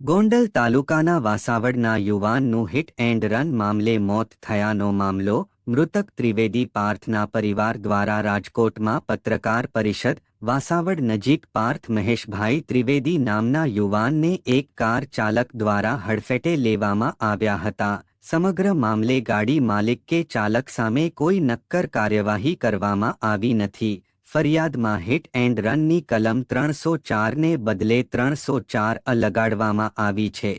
ગોંડલ તાલુકાના વાસાવડના યુવાનનું hit and run મામલે મોત થયાનો મામલો, મૃતક ત્રિવેદી પાર્થના પરિવાર દ્વારા રાજકોટમાં પત્રકાર પરિષદ, વાસાવડ નજીક પાર્થ મહેશભાઈ ત્રિવેદી નામના યુવાનને એક કાર ચાલક દ્વારા હડફેટે લેવામાં આવ્યા હતા. સમગ્ર મામલે ગાડી માલિક કે ચાલક સામે કોઈ નક્કર કાર્યવાહી કરવામાં આવી નથી. ફરિયાદમાં હિટ એન્ડ રનની કલમ ત્રણસો ચારને બદલે ત્રણસો ચાર લગાડવામાં આવી છે.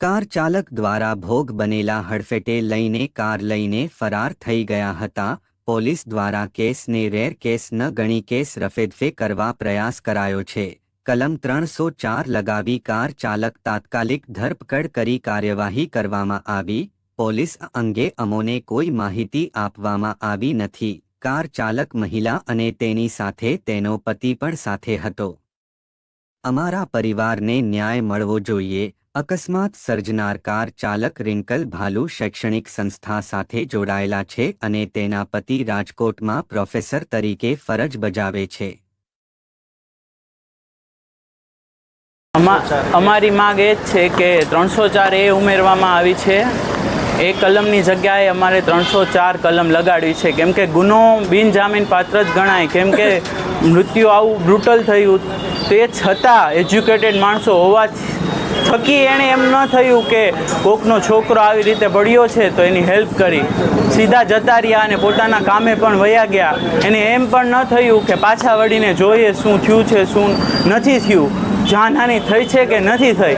કાર ચાલક દ્વારા ભોગ બનેલા હડફેટે લઈને કાર લઈને ફરાર થઈ ગયા હતા. પોલીસ દ્વારા કેસને રેર કેસ ન ગણી કેસ રફેદફે કરવા પ્રયાસ કરાયો છે. કલમ ત્રણસો ચાર લગાવી કાર ચાલક તાત્કાલિક ધરપકડ કરી કાર્યવાહી કરવામાં આવી. પોલીસ અંગે અમોને કોઈ માહિતી આપવામાં આવી નથી. કાર ચાલક મહિલા અને તેની સાથે તેનો પતિ પણ સાથે હતો. અમારા પરિવારને ન્યાય મળવો જોઈએ. અકસ્માત સર્જનાર કાર ચાલક રિંકલ ભાલુ શૈક્ષણિક સંસ્થા સાથે જોડાયેલા છે અને તેના પતિ રાજકોટમાં પ્રોફેસર તરીકે ફરજ બજાવે છે. અમારી માંગ એ જ છે કે ત્રણસો ચાર એ ઉમેરવામાં આવી છે. એ કલમની જગ્યાએ અમારે ત્રણસો ચાર કલમ લગાડવી છે. કેમ કે ગુનો બિનજામીન પાત્ર જ ગણાય. કેમ કે મૃત્યુ આવું બ્રુટલ થયું. તે છતાં એજ્યુકેટેડ માણસો હોવા થકી એણે એમ ન થયું કે કોકનો છોકરો આવી રીતે પડ્યો છે તો એની હેલ્પ કરી. સીધા જતા રહ્યા અને પોતાના કામે પણ વયા ગયા. એને એમ પણ ન થયું કે પાછા વળીને જોઈએ શું થયું છે, શું નથી થયું. જાનહાની થઈ છે કે નથી થઈ?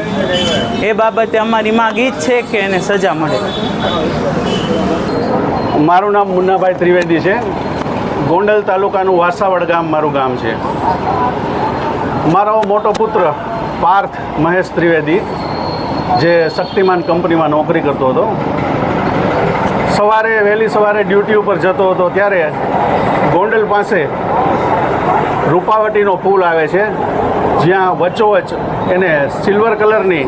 એ બાબતે અમારી માંગ ઈ જ છે કે એને સજા મળે. મારું નામ મુન્નાભાઈ ત્રિવેદી છે. ગોંડલ તાલુકાનું વાસાવડ ગામ મારું ગામ છે. મારો મોટો પુત્ર પાર્થ મહેશ ત્રિવેદી, જે શક્તિમાન કંપનીમાં નોકરી કરતો હતો. સવારે, વહેલી સવારે ડ્યુટી ઉપર જતો હતો ત્યારે ગોંડલ પાસે રૂપાવટીનો પુલ આવે છે. જ્યાં વચ્ચોવચ એને સિલ્વર કલરની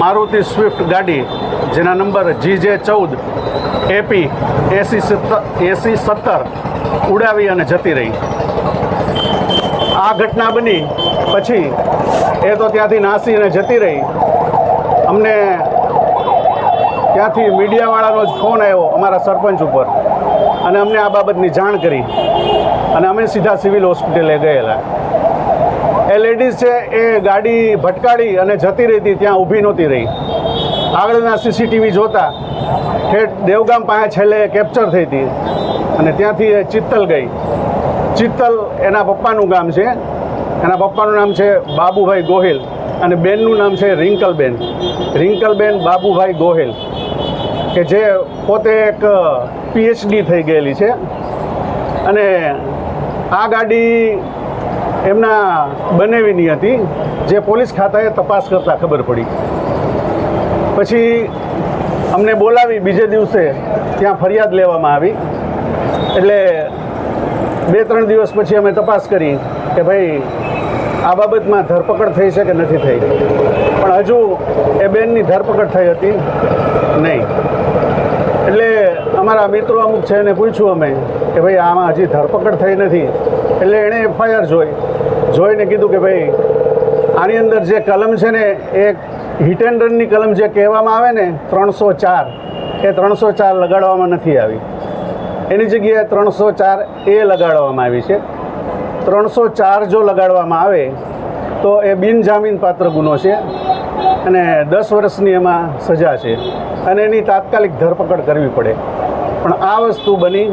મારુતિ સ્વિફ્ટ ગાડી, જેના નંબર જી જે ચૌદ એપી એસી સત્તર એસી સત્તર ઉડાવી અને જતી રહી. આ ઘટના બની, પછી એ તો ત્યાંથી નાસી અને જતી રહી. અમને ત્યાંથી મીડિયાવાળાનો જ ફોન આવ્યો અમારા સરપંચ ઉપર. અને અમને આ બાબતની જાણ કરી. અને અમે સીધા સિવિલ હોસ્પિટલે ગયેલા. એ લેડીઝ છે, એ ગાડી ભટકાડી અને જતી રહી હતી, ત્યાં ઊભી નહોતી રહી. આગળના સીસીટીવી જોતા, ઠેઠ દેવગામ પાસે છેલ્લે કેપ્ચર થઈ હતી. અને ત્યાંથી એ ચિત્તલ ગઈ. ચિત્તલ એના પપ્પાનું ગામ છે. એના પપ્પાનું નામ છે બાબુભાઈ ગોહિલ અને બેનનું નામ છે રિંકલબેન. રિંકલબેન બાબુભાઈ ગોહિલ, કે જે પોતે એક પીએચડી થઈ ગયેલી છે. અને આ ગાડી એમના બનેવીની હતી, જે પોલીસ ખાતાએ તપાસ કરતાં ખબર પડી. પછી અમને બોલાવી બીજે દિવસે ત્યાં ફરિયાદ લેવામાં આવી. એટલે બે ત્રણ દિવસ પછી અમે તપાસ કરી કે ભાઈ, આ બાબતમાં ધરપકડ થઈ છે કે નથી થઈ? પણ હજુ એ બેનની ધરપકડ થઈ હતી? નહીં. એટલે અમારા મિત્રો અમુક છે એને પૂછ્યું અમે કે ભાઈ, આમાં હજી ધરપકડ થઈ નથી. એટલે એણે એફઆઈઆર જોઈ. જોઈને કીધું કે ભાઈ, આની અંદર જે કલમ છે ને, એ હિટ એન્ડ રનની કલમ જે કહેવામાં આવે ને, ત્રણસો ચાર, એ ત્રણસો ચાર લગાડવામાં નથી આવી. એની જગ્યાએ ત્રણસો ચાર એ લગાડવામાં આવી છે. ત્રણસો ચાર જો લગાડવામાં આવે, તો એ બિનજામીન પાત્ર ગુનો છે અને દસ વર્ષની એમાં સજા છે અને એની તાત્કાલિક ધરપકડ કરવી પડે. પણ આ વસ્તુ બની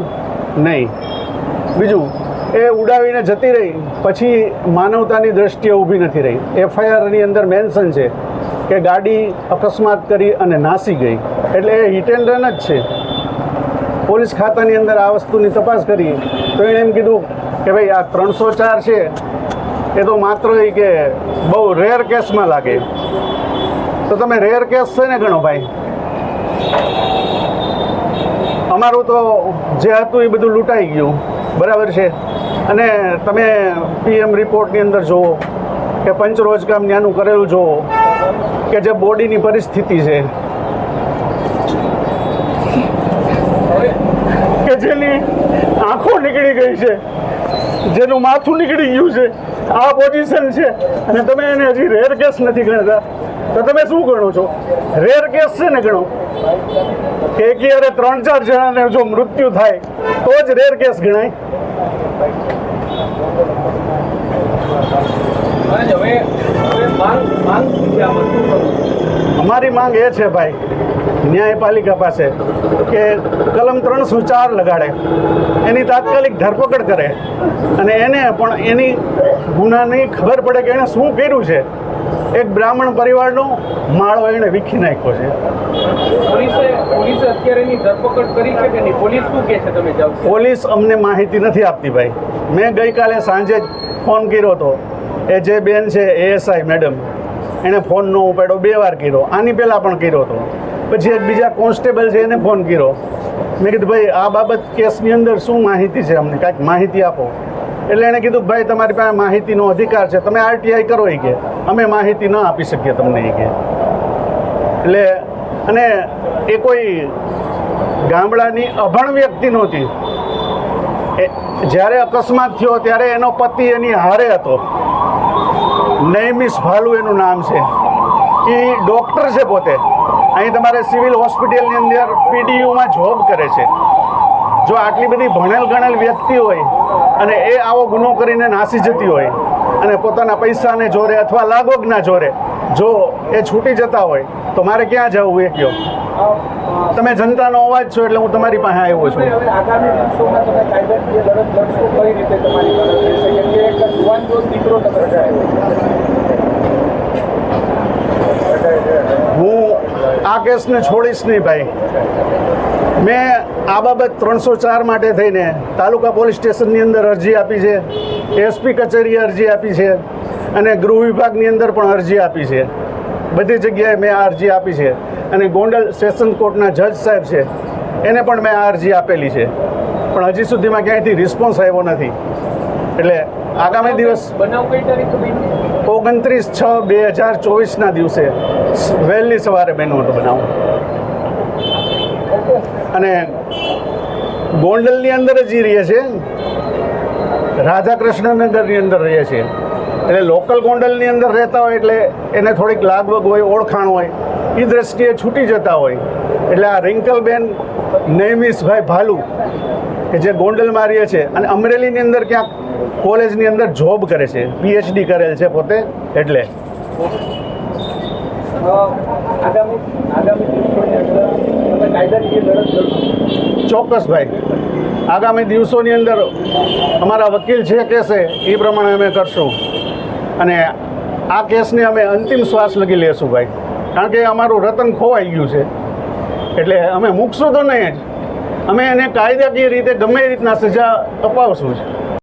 નહીં. બીજું એ ઉડાવીને જતી રહી. પછી માનવતાની દ્રષ્ટિએ ઊભી નથી રહી. એફઆઈઆરની અંદર મેન્શન છે કે ગાડી અકસ્માત કરી અને નાસી ગઈ. એટલે એ હિટ એન્ડ રન જ છે. પોલીસ ખાતાની અંદર આ વસ્તુની તપાસ કરી. તો એણે એમ કીધું કે ભાઈ, આ ત્રણસો ચાર છે. એ તો માત્ર એ કે બહુ રેર કેસમાં લાગે. તો તમે રેર કેસ છે ને ગણો ભાઈ? અમારું તો જે હતું એ બધું લૂંટાઈ ગયું. બરાબર છે? અને તમે પીએમ રિપોર્ટની અંદર જુઓ કે પંચરોજગામ ન્યાનું કરેલું જુઓ કે જે બોડીની પરિસ્થિતિ છે. કે જેની આંખો નીકળી ગઈ છે, જેનું માથું નીકળી ગયું છે, આ પોઝિશન છે. અને તમે એને હજી રેર કેસ નથી ગણતા. તો તમે શું ગણો છો? રેર કેસ છે ને ગણો? કે અરે ત્રણ ચાર જણાને જો મૃત્યુ થાય તો જ રેર કેસ ગણાય. અમારી માંગ એ છે ભાઈ ન્યાયપાલિકા પાસે કે કલમ ત્રણસો ચાર લગાડે. એની તાત્કાલિક ધરપકડ કરે. અને એને પણ એની ગુનાની ખબર પડે કે એણે શું કર્યું છે. એક બ્રાહ્મણ પરિવારનો માળો એણે વીખી નાખ્યો છે. પોલીસે પોલીસે અત્યારે ધરપકડ કરી છે કે નહીં? પોલીસ શું કહે છે તમે જાઓ છો? પોલીસ અમને માહિતી નથી આપતી ભાઈ. મેં ગઈકાલે સાંજે જ ફોન કર્યો હતો. એ જે બેન છે એએસઆઈ મેડમ એણે ફોન નો ઉપાડ્યો બે વાર કર્યો. આની પહેલાં પણ કર્યો હતો. પછી એક બીજા કોન્સ્ટેબલ છે એને ફોન કર્યો. મેં કીધું ભાઈ આ બાબત કેસની અંદર શું માહિતી છે અમને? કાંઈક માહિતી આપો. એટલે એણે કીધું, ભાઈ, તમારી પાસે માહિતીનો અધિકાર છે. તમે આરટીઆઈ કરો એ કે. અમે માહિતી ન આપી શકીએ તમને એ કે. એટલે, અને એ કોઈ ગામડાની અભણ વ્યક્તિ નહોતી. જ્યારે અકસ્માત થયો ત્યારે એનો પતિ એની હારે હતો. નૈમિષ ભાલુ એનું નામ છે. એ ડૉક્ટર છે પોતે. અહીં તમારે સિવિલ હોસ્પિટલની અંદર પીડીયુમાં જોબ કરે છે. જો આટલી બધી ભણેલ ગણેલ વ્યક્તિ હોય અને એ આવો ગુનો કરીને નાસી જતી હોય અને પોતાના પૈસાને જોરે અથવા લાગોગના જોરે જો એ છૂટી જતા હોય તો મારે ક્યાં જવું એ કયો? તમે જનતાનો અવાજ છો એટલે હું તમારી પાસે આવ્યો છું. હું આ કેસને છોડીશ નહીં ભાઈ. મેં આ બાબત ત્રણસો ચાર માટે થઈને તાલુકા પોલીસ સ્ટેશનની અંદર અરજી આપી છે એસપી કચેરીએ અરજી આપી છે અને ગૃહ વિભાગની અંદર પણ અરજી આપી છે. બધી જગ્યાએ મેં આ અરજી આપી છે અને ગોંડલ સેશન કોર્ટના જજ સાહેબ છે એને પણ મેં આ અરજી આપેલી છે. પણ હજી સુધીમાં ક્યાંયથી રિસ્પોન્સ આવ્યો નથી. એટલે આગામી દિવસ ઓગણત્રીસ છ બે હજાર ચોવીસના દિવસે વહેલી સવારે બેનો બનાવ. અને ગોંડલની અંદર જ રહીએ રહે છે રાધાકૃષ્ણનગરની અંદર રહે છે એટલે લોકલ ગોંડલની અંદર રહેતા હોય એટલે એને થોડીક લાગવગ હોય, ઓળખાણ હોય એ દ્રષ્ટિએ છૂટી જતા હોય. એટલે આ રિંકલબેન નૈમિષભાઈ ભાલુ, કે જે ગોંડલમાં મારીએ છે અને અમરેલીની અંદર ક્યાંક કોલેજની અંદર જોબ કરે છે પીએચડી કરેલ છે પોતે, એટલે. આગામી આગામી ચોક્કસ ભાઈ. આગામી દિવસોની અંદર અમારા વકીલ જે કહેશે એ પ્રમાણે અમે કરશું. અને આ કેસને અમે અંતિમ શ્વાસ લગી લેશું ભાઈ. કારણ કે અમારું રતન ખોવાઈ ગયું છે. એટલે અમે મૂકશું તો નહીં જ. અમે એને કાયદાકીય રીતે ગમે એ રીતના સજા અપાવશું જ.